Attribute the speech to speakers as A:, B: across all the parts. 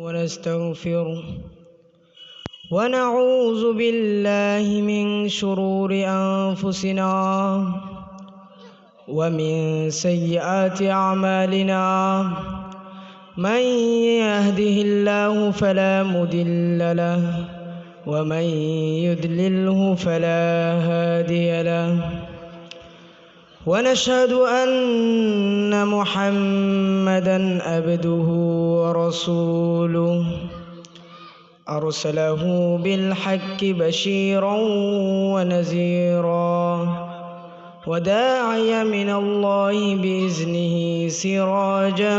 A: ونستغفره ونعوذ بالله من شرور أنفسنا ومن سيئات أعمالنا. من يهده الله فلا مضل له ومن يضلله فلا هادي له. ونشهد أن محمدا عبده ورسوله. أرسله بالحق بشيرا ونذيرا وداعيا من الله بإذنه سراجا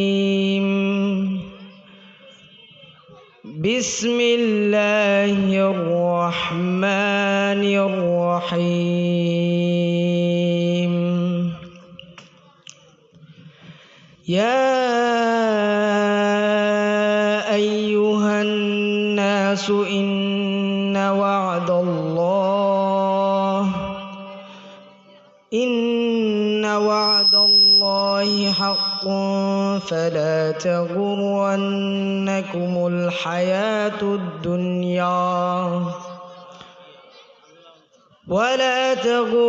A: بسم الله الرحمن الرحيم. يا أيها الناس إن وعد الله إن وعد الله حق فلا تغرنكم الحياة الدنيا. ولا تغرنكم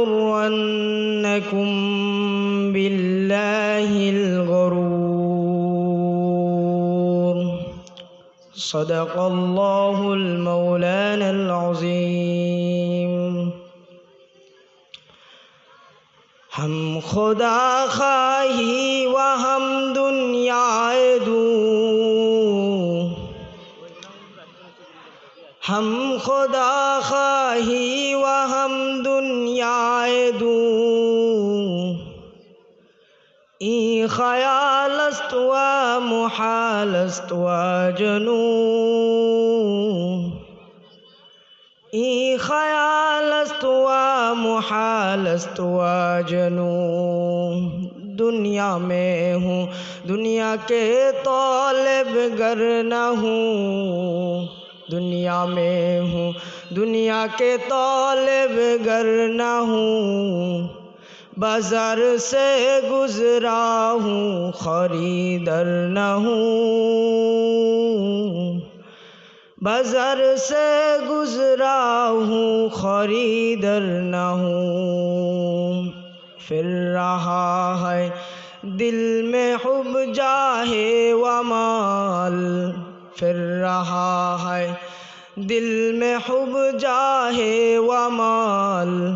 A: بالله الغرور. صدق الله المولانا العظيم. हम खुदा खाही व हम दुनियाए दूँ हम खुदा खाही व हम दुनियाए दूँ ई ख्यालस्त व मुहालस्त व जनू ई ख्यालस्त محال استوا جنوں دنیا میں ہوں، دنیا کے طالب گر نہ ہوں۔ دنیا میں ہوں، دنیا کے طالب گر نہ ہوں۔ بازار سے گزرا ہوں خریدر نہ ہوں۔ بزر سے گزرا ہوں خریدر نہ ہوں۔ پھر رہا ہے، دل میں حب جاہے و مال۔ پھر رہا ہے، دل میں حب جاہے و مال۔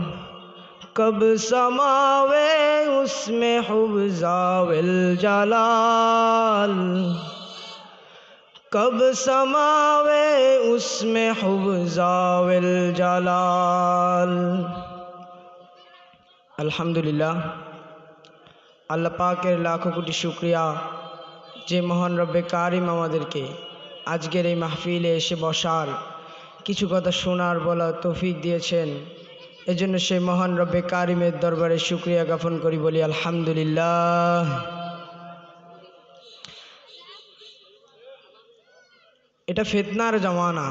A: کب سماوے، اس میں حب زاول جلال۔ কব سماوے اس میں حبزاو الجلال আলহামদুলিল্লাহ আল্লাহ পাকের লাখো কোটি শুক্রিয়া যে মহান রব্বে কারিম আমাদেরকে আজকের এই মাহফিলে এসে বসার কিছু কথা শোনার বলা তৌফিক দিয়েছেন। এজন্য সেই মহান রব্বে কারিমের দরবারে শুক্রিয়া জ্ঞাপন করি বলি আলহামদুলিল্লাহ। এটা ফেতনার জমানা।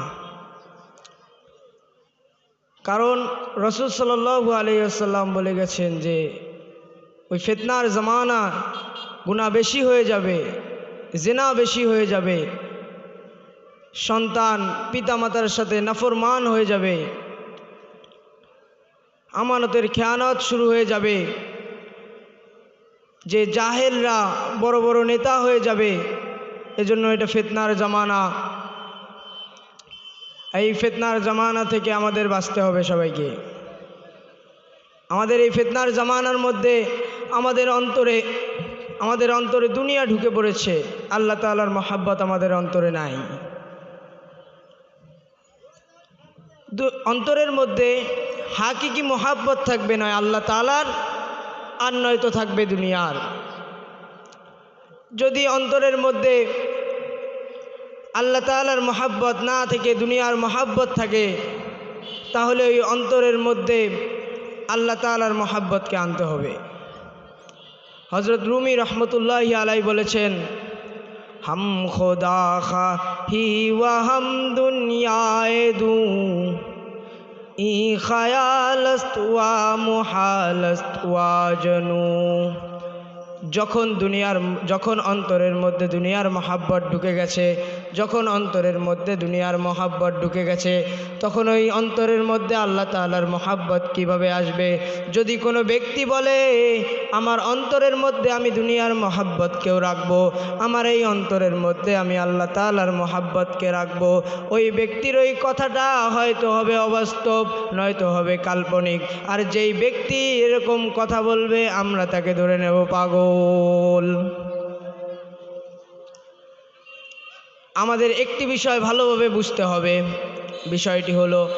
A: কারণ রসুল সাল্লু আলাইসাল্লাম বলে গেছেন যে, ওই ফেতনার জমানা গুণা বেশি হয়ে যাবে, জেনা বেশি হয়ে যাবে, সন্তান পিতামাতার সাথে নাফরমান হয়ে যাবে, আমানতের খেয়ানত শুরু হয়ে যাবে, যে জাহেলরা বড় বড় নেতা হয়ে যাবে, এজন্য এটা ফেতনার জামানা। এই ফেতনার জামানা থেকে আমাদের বাঁচতে হবে সবাইকে। আমাদের এই ফেতনার জামানার মধ্যে আমাদের অন্তরে আমাদের অন্তরে দুনিয়া ঢুকে পড়েছে। আল্লাহ তালার মহাব্বত আমাদের অন্তরে নাই। অন্তরের মধ্যে হাকিকি মোহাব্বত থাকবে নয় আল্লাহ তালার আর নয়তো থাকবে দুনিয়ার। যদি অন্তরের মধ্যে আল্লাহ তালার মহাব্বত না থেকে, দুনিয়ার মহাব্বত থাকে, তাহলে ওই অন্তরের মধ্যে আল্লাহ তালার মহাব্বতকে আনতে হবে। হজরত রুমি রহমতুল্লাহ আলাই বলেছেন, হাম খোদা খা হি ওয়াহাম দুনিয়ায় দু, ই খায়ালস্তুয়া মুহালস্তুয়া জনু। যখন দুনিয়ার, যখন অন্তরের মধ্যে দুনিয়ার মহাব্বত ঢুকে গেছে, যখন অন্তরের মধ্যে দুনিয়ার মহাব্বত ঢুকে গেছে, তখন ওই অন্তরের মধ্যে আল্লাহ তালার মহাব্বত কীভাবে আসবে? যদি কোনো ব্যক্তি বলে, আমার অন্তরের মধ্যে আমি দুনিয়ার মহাব্বতকেও রাখব, আমার এই অন্তরের মধ্যে আমি আল্লাহ তালার মহাব্বতকে রাখব, ওই ব্যক্তির ওই কথাটা হয়তো হবে অবাস্তব, নয়তো হবে কাল্পনিক। আর যেই ব্যক্তি এরকম কথা বলবে, আমরা তাকে ধরে নেব পাগল। আমাদের একটি বিষয় ভালোভাবে বুঝতে হবে। বিষয়টি হলো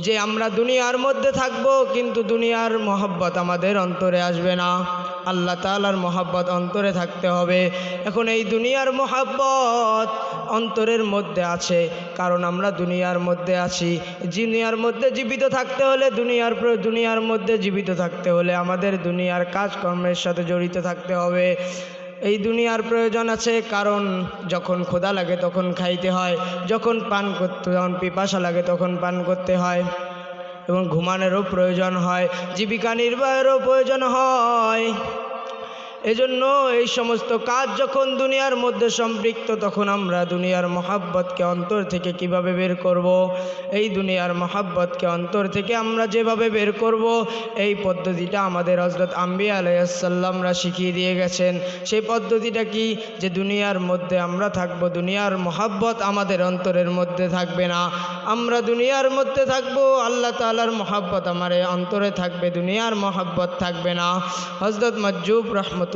A: যে আমরা দুনিয়ার মধ্যে থাকব, কিন্তু দুনিয়ার মহব্বত আমাদের অন্তরে আসবে না। আল্লাহ তালার মহাব্বত অন্তরে থাকতে হবে। এখন এই দুনিয়ার মহাব্বত অন্তরের মধ্যে আছে, কারণ আমরা দুনিয়ার মধ্যে আছি। দুনিয়ার মধ্যে জীবিত থাকতে হলে দুনিয়ার দুনিয়ার মধ্যে জীবিত থাকতে হলে আমাদের দুনিয়ার কাজকর্মের সাথে জড়িত থাকতে হবে। এই দুনিয়ার প্রয়োজন আছে, কারণ যখন খোদা লাগে তখন খাইতে হয়, যখন পান করতে, যখন পিপাসা লাগে তখন পান করতে হয়। এবং ঘুমানোরও প্রয়োজন হয় জীবিকা নির্বাহেরও প্রয়োজন হয়। এজন্য এই সমস্ত কাজ যখন দুনিয়ার মধ্যে সম্পৃক্ত, তখন আমরা দুনিয়ার মহাব্বতকে অন্তর থেকে কীভাবে বের করব। এই দুনিয়ার মহাব্বতকে অন্তর থেকে আমরা যেভাবে বের করব, এই পদ্ধতিটা আমাদের হজরত আম্বি আলাইসাল্লামরা শিখিয়ে দিয়ে গেছেন। সেই পদ্ধতিটা কি? যে দুনিয়ার মধ্যে আমরা থাকব, দুনিয়ার মহাব্বত আমাদের অন্তরের মধ্যে থাকবে না। আমরা দুনিয়ার মধ্যে থাকব, আল্লাহ তালার মহাব্বত আমার অন্তরে থাকবে, দুনিয়ার মহাব্বত থাকবে না। হজরত মজ্জুব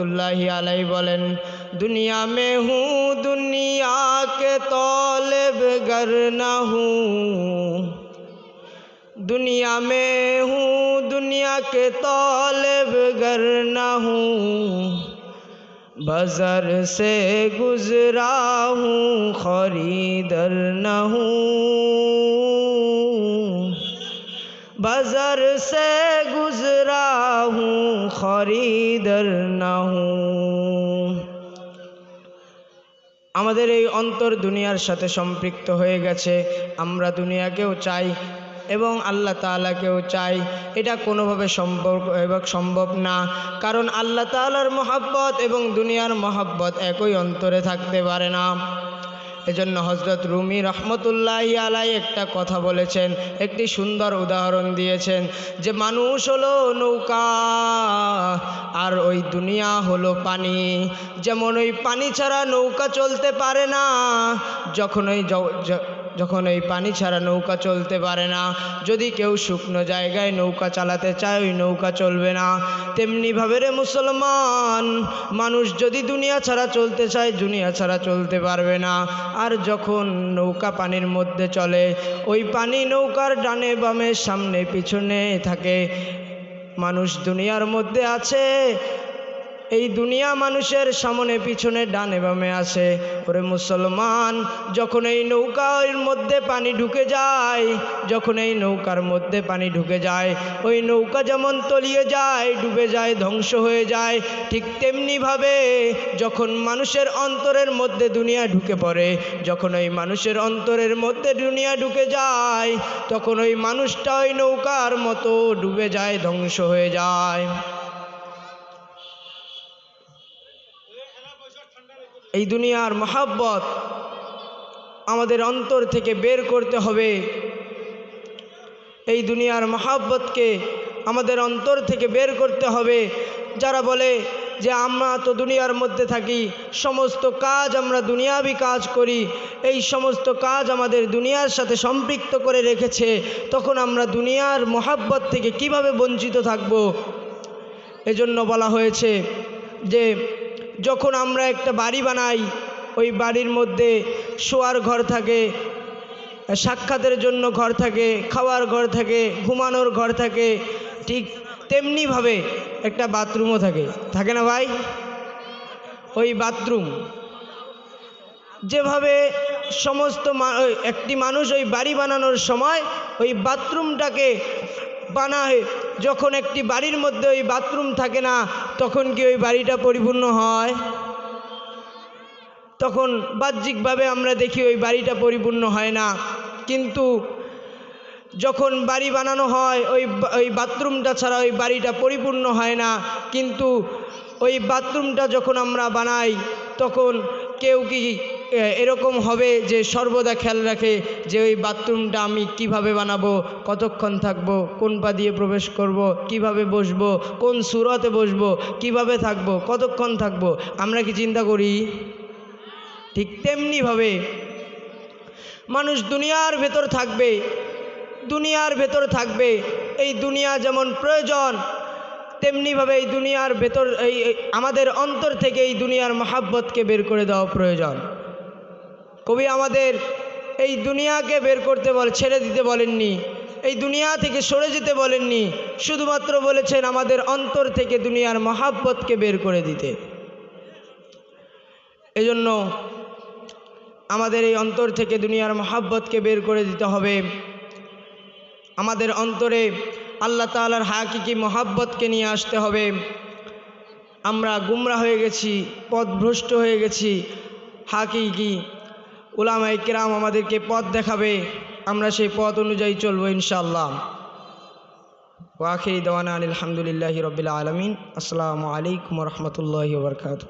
A: اللہ علیہ بولن دنیا میں ہوں دنیا کے طالب گر نہ ہوں دنیا میں ہوں دنیا کے طالب گر نہ ہوں بزر سے گزرا ہوں خریدر نہ ہوں بزر سے খরিদর নাহু আমাদের এই অন্তর দুনিয়ার সাথে সম্পৃক্ত হয়ে গেছে। আমরা দুনিয়াকেও চাই এবং আল্লাহ তালাকেও চাই। এটা কোনোভাবে সম্পর্ক এবং সম্ভব না। কারণ আল্লাহ তালার মহাব্বত এবং দুনিয়ার মহাব্বত একই অন্তরে থাকতে পারে না। এজন্য হজরত রুমি রহমতুল্লাহ আলাই একটা কথা বলেছেন, একটি সুন্দর উদাহরণ দিয়েছেন যে মানুষ হলো নৌকা আর ওই দুনিয়া হলো পানি। যেমন ওই পানি ছাড়া নৌকা চলতে পারে না, যখন ওই যখন ওই পানি ছাড়া নৌকা চলতে পারে না, যদি কেউ শুকনো জায়গায় নৌকা চালাতে চায়, ওই নৌকা চলবে না। তেমনিভাবে রে মুসলমান, মানুষ যদি দুনিয়া ছাড়া চলতে চায়, দুনিয়া ছাড়া চলতে পারবে না। আর যখন নৌকা পানির মধ্যে চলে, ওই পানি নৌকার ডানে বামে, সামনে, পিছনে থাকে। মানুষ দুনিয়ার মধ্যে আছে এই দুনিয়া মানুষের সামনে, পিছনে, ডানে বামে আসে ওরে মুসলমান, যখন এই নৌকার মধ্যে পানি ঢুকে যায়, যখন এই নৌকার মধ্যে পানি ঢুকে যায়, ওই নৌকা যেমন তলিয়ে যায়, ডুবে যায়, ধ্বংস হয়ে যায়, ঠিক তেমনিভাবে যখন মানুষের অন্তরের মধ্যে দুনিয়া ঢুকে পড়ে, যখন ওই মানুষের অন্তরের মধ্যে দুনিয়া ঢুকে যায়, তখন ওই মানুষটা ওই নৌকার মতো ডুবে যায়, ধ্বংস হয়ে যায়। এই দুনিয়ার মহাব্বত আমাদের অন্তর থেকে বের করতে হবে। এই দুনিয়ার মহাব্বতকে আমাদের অন্তর থেকে বের করতে হবে। যারা বলে যে আমরা তো দুনিয়ার মধ্যে থাকি, সমস্ত কাজ আমরা দুনিয়াবি কাজ করি, এই সমস্ত কাজ আমাদের দুনিয়ার সাথে সম্পৃক্ত করে রেখেছে, তখন আমরা দুনিয়ার মহাব্বত থেকে কীভাবে বঞ্চিত থাকব? এজন্য বলা হয়েছে যে যখন আমরা একটা বাড়ি বানাই, ওই বাড়ির মধ্যে শোয়ার ঘর থাকে, সাক্ষাতের জন্য ঘর থাকে, খাওয়ার ঘর থাকে, ঘুমানোর ঘর থাকে, ঠিক তেমনিভাবে একটা বাথরুমও থাকে। থাকে না ভাই? ওই বাথরুম। যেভাবে সমস্ত একটি মানুষ ওই বাড়ি বানানোর সময় ওই বাথরুমটাকে বানায়। যখন একটি বাড়ির মধ্যে ওই বাথরুম থাকে না, তখন কি ওই বাড়িটা পরিপূর্ণ হয়? তখন বাহ্যিকভাবে আমরা দেখি ওই বাড়িটা পরিপূর্ণ হয় না। কিন্তু যখন বাড়ি বানানো হয়, ওই ওই বাথরুমটা ছাড়া ওই বাড়িটা পরিপূর্ণ হয় না। কিন্তু ওই বাথরুমটা যখন আমরা বানাই, তখন কেউ কি এরকম হবে যে সর্বদা খেয়াল রাখে যে ওই বাথরুমটা আমি কীভাবে বানাবো, কতক্ষণ থাকব, কোন পা দিয়ে প্রবেশ করব, কীভাবে বসবো, কোন সুরতে বসবো, কীভাবে থাকব, কতক্ষণ থাকব, আমরা কি চিন্তা করি? ঠিক তেমনিভাবে মানুষ দুনিয়ার ভেতর থাকবে, দুনিয়ার ভেতর থাকবে, এই দুনিয়া যেমন প্রয়োজন, তেমনিভাবে এই দুনিয়ার ভেতর এই আমাদের অন্তর থেকে এই দুনিয়ার মহাব্বতকে বের করে দেওয়া প্রয়োজন। কবি আমাদের এই দুনিয়াকে বের করতে বল, ছেড়ে দিতে বলেননি। এই দুনিয়া থেকে সরে যেতে বলেননি। শুধুমাত্র বলেছেন আমাদের অন্তর থেকে দুনিয়ার মহাব্বতকে বের করে দিতে। এজন্য আমাদের এই অন্তর থেকে দুনিয়ার মহাব্বতকে বের করে দিতে হবে। আমাদের অন্তরে আল্লাহ তালার হাকিকি মহাব্বতকে নিয়ে আসতে হবে। আমরা গুমরা হয়ে গেছি, পথভ্রষ্ট হয়ে গেছি, হাকিকি উলামাই ইকরাম আমাদেরকে পথ দেখাবে, আমরা সেই পথ অনুযায়ী চলবো ইনশাল্লাহ ওয়াখিরি দেওয়ানা আলহামদুলিল্লাহ রবিল আলমিন। আসসালামু আলাইকুম রহমতুল্লাহ বরকাত